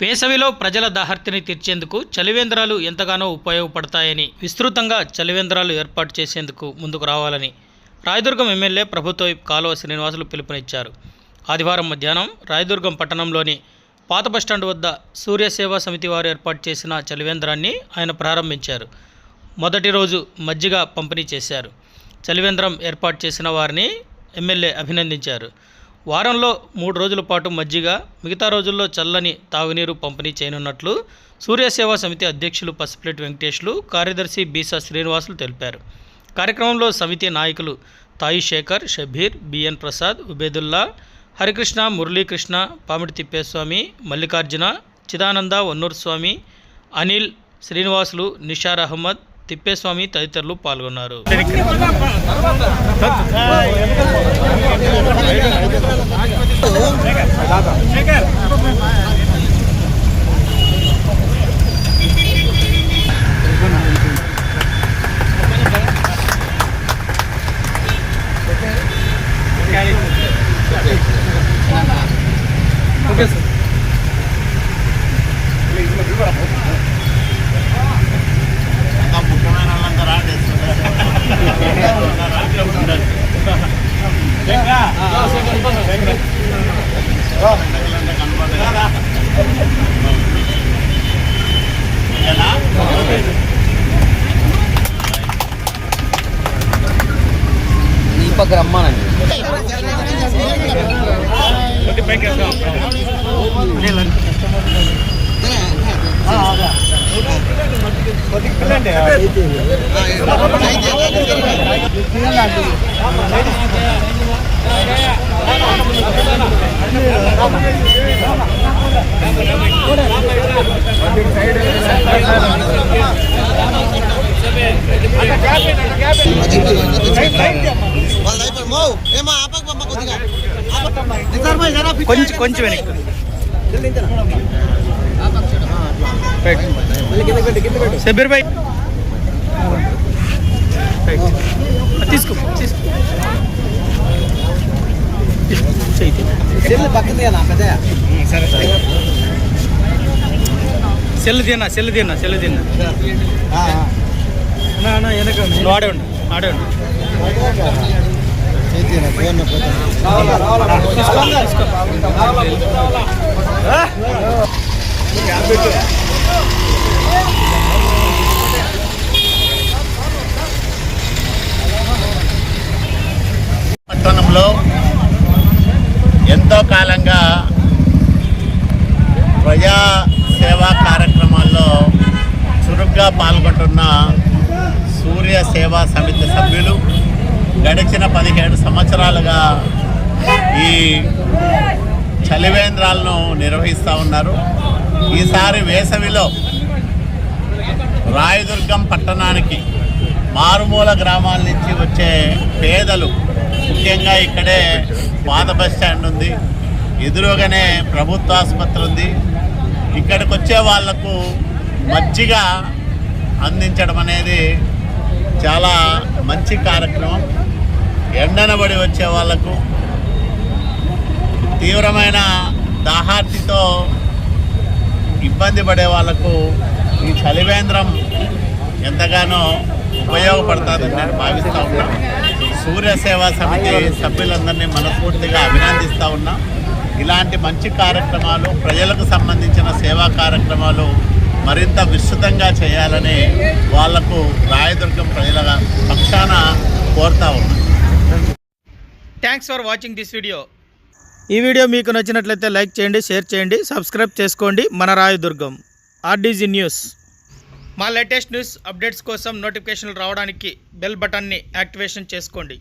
వేసవిలో ప్రజల దాహర్తిని తీర్చేందుకు చలివేంద్రాలు ఎంతగానో ఉపయోగపడతాయని విస్తృతంగా చలివేంద్రాలు ఏర్పాటు చేసేందుకు ముందుకు రావాలని రాయదుర్గం ఎమ్మెల్యే ప్రభుత్వ కాలువ శ్రీనివాసులు పిలుపునిచ్చారు. ఆదివారం మధ్యాహ్నం రాయదుర్గం పట్టణంలోని పాత బస్టాండ్ వద్ద సూర్య సేవా సమితి వారు ఏర్పాటు చేసిన చలివేంద్రాన్ని ఆయన ప్రారంభించారు. మొదటి రోజు మజ్జిగ పంపిణీ చేశారు. చలివేంద్రం ఏర్పాటు చేసిన వారిని ఎమ్మెల్యే అభినందించారు. వారంలో మూడు రోజుల పాటు మజ్జిగ మిగతా రోజుల్లో చల్లని తాగునీరు పంపిణీ చేయనున్నట్లు సూర్య సేవా సమితి అధ్యక్షులు పసిపిరెడ్డి వెంకటేష్లు కార్యదర్శి బీసా శ్రీనివాసులు తెలిపారు. కార్యక్రమంలో సమితి నాయకులు తాయి శేఖర్ షబీర్ బిఎన్ ప్రసాద్ ఉబేదుల్లా హరికృష్ణ మురళీకృష్ణ పామిడి తిప్పేస్వామి మల్లికార్జున చిదానంద వన్నూరు స్వామి అనిల్ శ్రీనివాసులు నిషార్ అహ్మద్ తిప్పేస్వామి తదితరులు పాల్గొన్నారు. దీపక్ రమ్మానండి వాళ్ళ కొంచెం కొంచెం వెనక్కి. షబీర్ భాయ్ తీసుకో తీసుకో. చేయి పక్కన నా పెద్ద సెల్ తిన్నా సెల్ తిన్నా సెల్ తిన్నా నువ్వు ఆడే ఉండు ఆడే ఉండు. పట్టణంలో ఎంతో కాలంగా ప్రజా చురుగ్గా పాల్గొంటున్న సూర్య సేవా సమితి సభ్యులు గడిచిన పదిహేడు సంవత్సరాలుగా ఈ చలివేంద్రాలను నిర్వహిస్తూ ఉన్నారు. ఈసారి వేసవిలో రాయదుర్గం పట్టణానికి మారుమూల గ్రామాల నుంచి వచ్చే పేదలు ముఖ్యంగా ఇక్కడే పాత బస్ స్టాండ్ ఉంది. ఎదురుగానే ప్రభుత్వ ఆసుపత్రి ఉంది. ఇక్కడికి వచ్చే వాళ్ళకు మజ్జిగ అందించడం అనేది చాలా మంచి కార్యక్రమం. ఎండనబడి వచ్చే వాళ్ళకు తీవ్రమైన దాహార్తితో ఇబ్బంది పడే వాళ్ళకు ఈ చలివేంద్రం ఎంతగానో ఉపయోగపడుతుందని నేను భావిస్తూ ఉన్నా. సూర్య సేవా సమితి సభ్యులందరినీ మనస్ఫూర్తిగా అభినందిస్తూ ఉన్నా. ఇలాంటి మంచి కార్యక్రమాలు ప్రజలకు సంబంధించిన సేవా కార్యక్రమాలు మరింత విస్తృతంగా చేయాలని వాళ్ళకు రాయదుర్గం ప్రజల పక్షాన కోరుతా ఉన్నాను thanks for watching this video ఈ వీడియో మీకు నచ్చినట్లయితే లైక్ చేయండి షేర్ చేయండి సబ్స్క్రైబ్ చేసుకోండి. మన రాయదుర్గం ఆర్డీజీ న్యూస్. మా లేటెస్ట్ న్యూస్ అప్డేట్స్ కోసం నోటిఫికేషన్లు రావడానికి బెల్ బటన్ని యాక్టివేషన్ చేసుకోండి.